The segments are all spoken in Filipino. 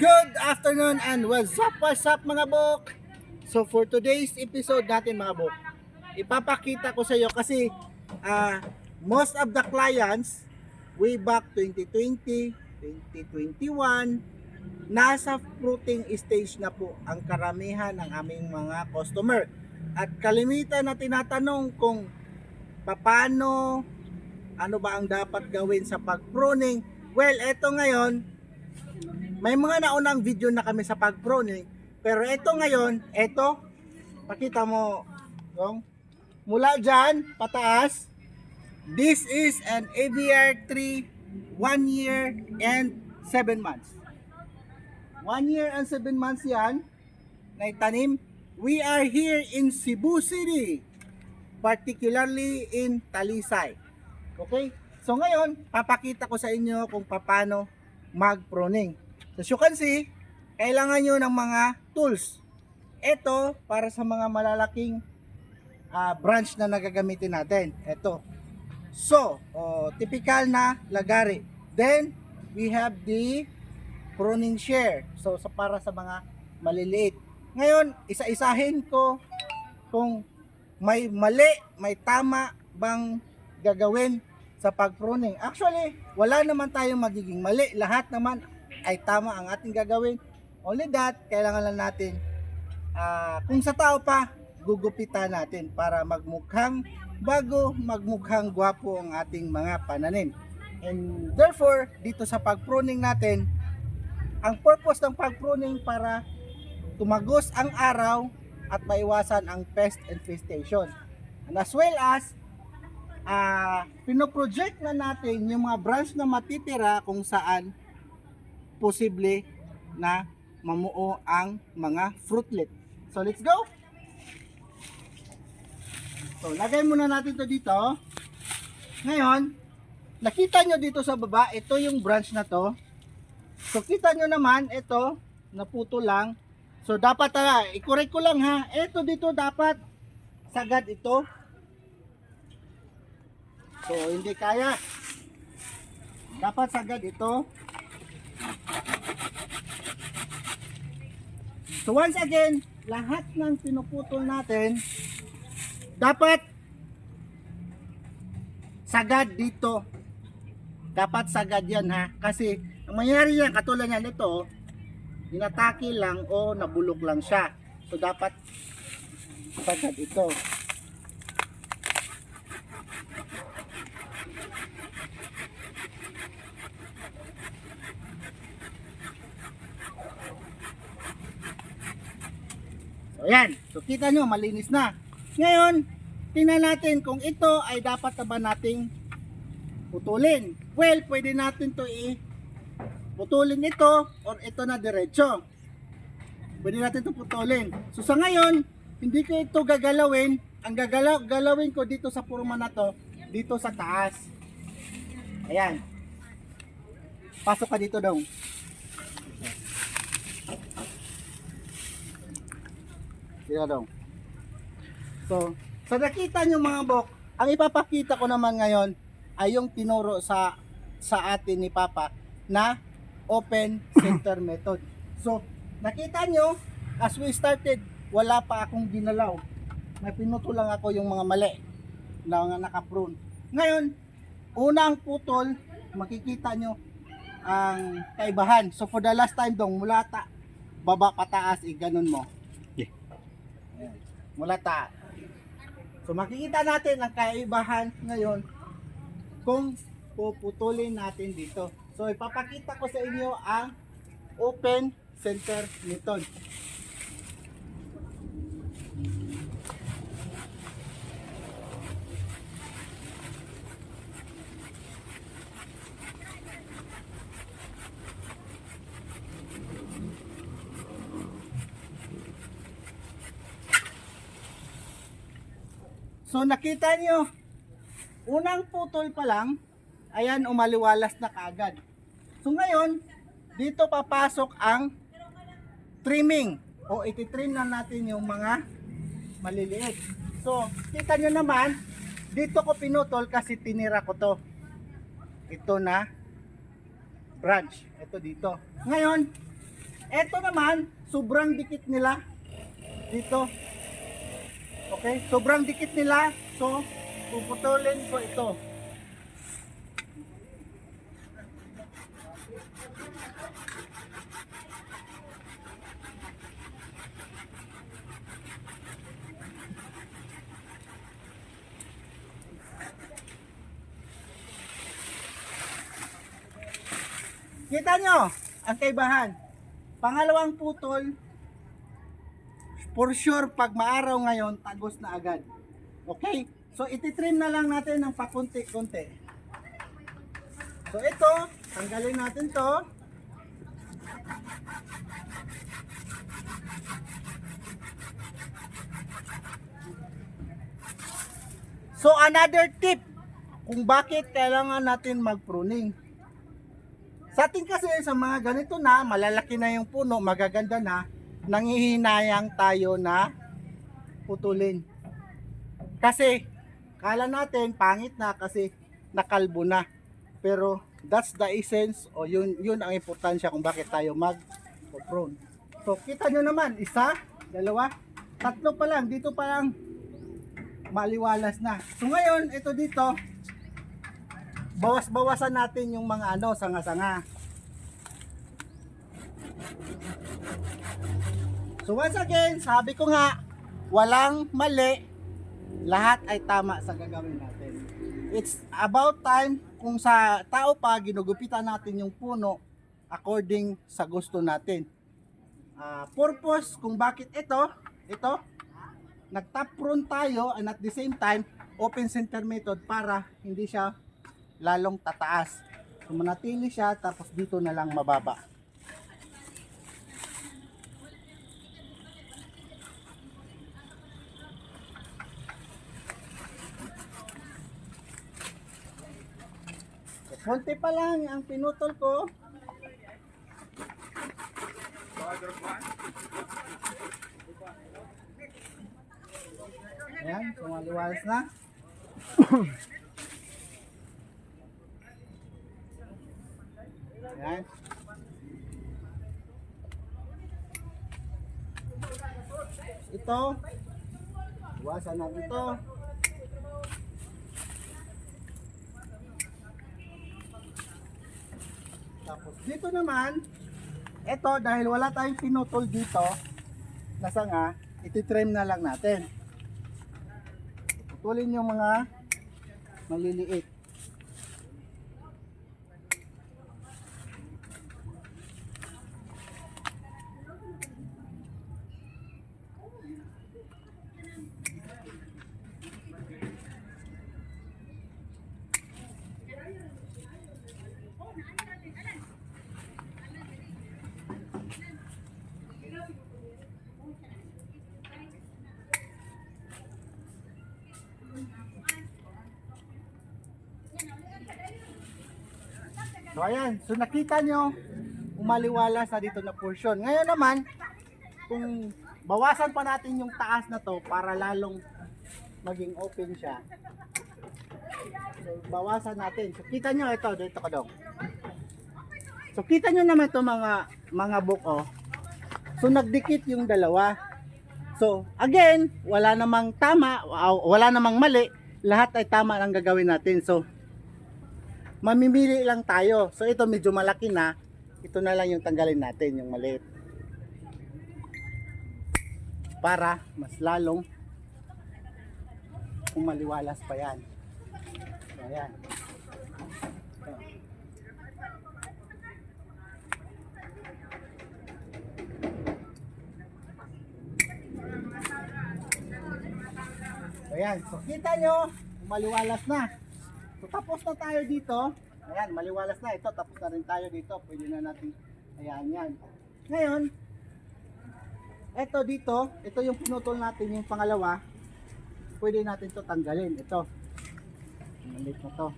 Good afternoon and what's up, what's up mga bok? So for today's episode natin mga bok, ipapakita ko sa iyo kasi ah, most of the clients way back 2020, 2021, nasa fruiting stage na po ang karamihan ng aming mga customer. At kalimitan na tinatanong kung paano, ano ba ang dapat gawin sa pag-pruning. Well, eto ngayon, may mga naunang video na kami sa pag-pruning. Pero ito ngayon, ito, pakita mo, Dong. Mula dyan, pataas, this is an ABR 3, 1 year and 7 months. 1 year and 7 months yan, na itanim. We are here in Cebu City, particularly in Talisay. Okay? So ngayon, papakita ko sa inyo kung paano mag-pruning. As you can see, kailangan nyo ng mga tools. Ito, para sa mga malalaking ah, branch na nagagamitin natin. Ito. So, oh, typical na lagari. Then, we have the pruning share. So, sa para sa mga maliliit. Ngayon, isa-isahin ko kung may mali, may tama bang gagawin sa pag-pruning. Actually, wala naman tayong magiging mali. Lahat naman ay tama ang ating gagawin. Only that, kailangan lang natin, ah, kung sa tao pa, gugupitan natin para magmukhang bago, magmukhang gwapo ang ating mga pananim. And therefore, dito sa pag-pruning natin, ang purpose ng pag-pruning para tumagos ang araw at maiwasan ang pest infestation. And as well as, ah pinoproject na natin yung mga branch na matitira kung saan posible na mamuo ang mga fruitlet. So let's go! So lagay muna natin to dito. Ngayon, nakita nyo dito sa baba, ito yung branch na to. So kita nyo naman, ito, naputo lang. So dapat na, i-correct ko lang ha. Ito dito dapat sagad ito. So hindi kaya. Dapat sagad ito. So once again, lahat ng pinuputol natin dapat sagad dito. Dapat sagad yan ha. Kasi ang mangyayari yan, katulad yan ito, inatake lang o nabulok lang siya. So dapat sagad ito. So yan. So kita nyo, malinis na. Ngayon, tingnan natin kung ito ay dapat na ba nating putulin. Well, pwede natin to i putulin ito or ito na diretso. Pwede natin to putulin. So sa ngayon, hindi ko ito gagalawin. Ang gagalaw galawin ko dito sa purma na to, dito sa taas. Ayan. Pasok ka dito daw. Dito daw. So, sa nakita nyo mga bok, ang ipapakita ko naman ngayon ay yung tinuro sa sa atin ni Papa na open center method. So, nakita nyo, as we started, wala pa akong ginalaw. May pinuto lang ako yung mga mali na mga nakaprune. Ngayon, unang putol, makikita nyo ang kaibahan. So, for the last time dong, mula ta, baba pataas, eh, ganun mo. Yeah. Ayan. Mula ta. So, makikita natin ang kaibahan ngayon kung puputulin natin dito. So, ipapakita ko sa inyo ang open center method. So nakita nyo, unang putol pa lang, ayan umaliwalas na kaagad. So ngayon, dito papasok ang trimming o ititrim na natin yung mga maliliit. So, kita nyo naman, dito ko pinutol kasi tinira ko to. Ito na branch. Ito dito. Ngayon, Ito naman, sobrang dikit nila dito. Okay, sobrang dikit nila. So, puputulin ko ito. Kita nyo ang kaibahan. Pangalawang putol, for sure pag maaraw ngayon, tagos na agad. Okay? So ititrim na lang natin ng pakunti-kunti. So ito, tanggalin natin to. So another tip kung bakit kailangan natin mag-pruning. Sa atin kasi sa mga ganito na, malalaki na yung puno, magaganda na, nangihinayang tayo na putulin. Kasi, kala natin pangit na kasi nakalbo na. Pero, that's the essence o yun, yun ang importansya kung bakit tayo mag-prune. So, kita nyo naman, isa, dalawa, tatlo pa lang, dito pa lang maliwalas na. So, ngayon, ito dito, bawas-bawasan natin yung mga ano, sanga-sanga. So once again, sabi ko nga, walang mali, lahat ay tama sa gagawin natin. It's about time kung sa tao pa, ginugupitan natin yung puno according sa gusto natin. Ah, purpose kung bakit ito, ito, nag-top prune tayo and at the same time, open center method para hindi siya lalong tataas. So manatili siya tapos dito na lang mababa. Konti pa lang ang pinutol ko. Ayan, sumaliwalas na. Ayan. Ito. Iwasan natin ito. Tapos dito naman, ito dahil wala tayong pinutol dito na sanga, ititrim na lang natin. Putulin yung mga maliliit. So ayan, so nakita nyo, umaliwala sa dito na portion. Ngayon naman, kung bawasan pa natin yung taas na to para lalong maging open siya. So bawasan natin. So kita nyo ito, dito ka daw. So kita nyo naman ito mga mga buko. So nagdikit yung dalawa. So again, wala namang tama, wala namang mali. Lahat ay tama ang gagawin natin. So mamimili lang tayo. So ito medyo malaki na. Ito na lang yung tanggalin natin, yung maliit. Para mas lalong umaliwalas pa yan. Ayan. So ayan. So kita nyo, umaliwalas na. Tapos na tayo dito. Ayan, maliwalas na ito. Tapos na rin tayo dito. Pwede na natin ayan yan. Ngayon, ito dito, ito yung pinutol natin yung pangalawa. Pwede natin to tanggalin. Ito. Malit na to.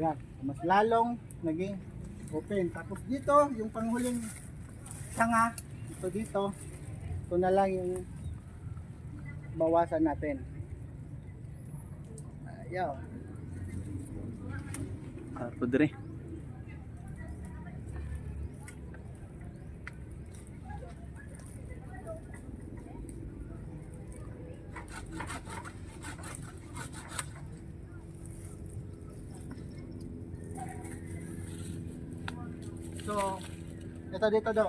Ayan, mas lalong naging open. Tapos dito, yung panghuling sanga, ito dito, ito na lang yung bawasan natin. Ayaw. Apo dire. So, ito dito do.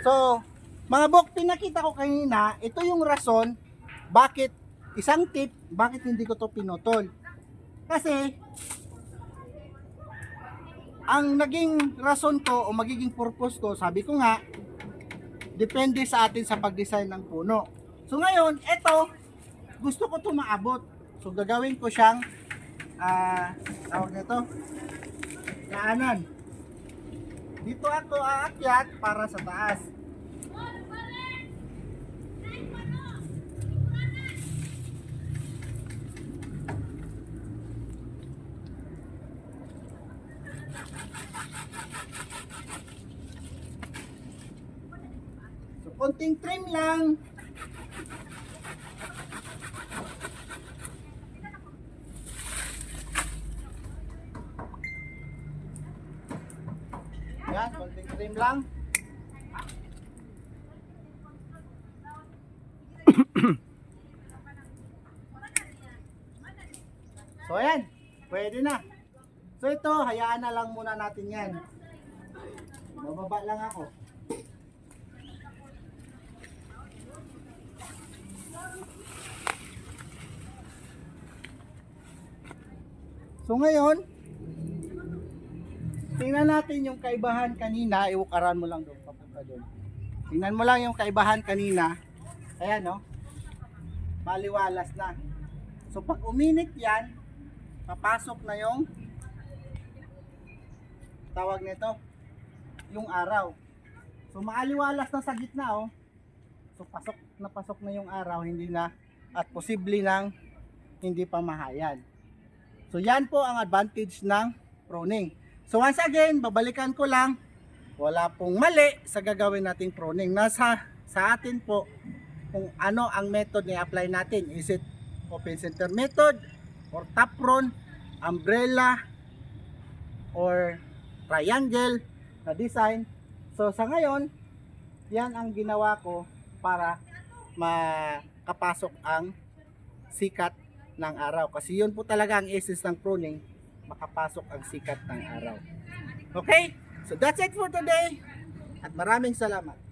So, mga bok, pinakita ko kanina, ito yung rason bakit isang tip, bakit hindi ko to pinutol. Kasi ang naging rason ko o magiging purpose ko, sabi ko nga, depende sa atin sa pag-design ng puno. So ngayon, ito, gusto ko to maabot. So gagawin ko siyang, ah, tawag nito, daanan. Dito ako aakyat para sa taas. Konting trim lang. Yan, konting trim lang. so, ayan. Pwede na. So, ito, hayaan na lang muna natin yan. Bababa lang ako. So ngayon, tingnan natin yung kaibahan kanina. Iwukaran mo lang doon, papunta doon. Tingnan mo lang yung kaibahan kanina. Ayan, no? Maliwalas na. So pag uminit yan, papasok na yung tawag nito, yung araw. So maaliwalas na sa gitna, oh. So pasok na pasok na yung araw, hindi na at posible nang hindi pa mahayan. So yan po ang advantage ng pruning. So once again, babalikan ko lang, wala pong mali sa gagawin nating pruning. Nasa sa atin po kung ano ang method na i-apply natin. Is it open center method or top prune, umbrella or triangle na design. So sa ngayon, yan ang ginawa ko para makapasok ang sikat ng araw. Kasi yun po talaga ang essence ng pruning, makapasok ang sikat ng araw. Okay? So that's it for today. At maraming salamat.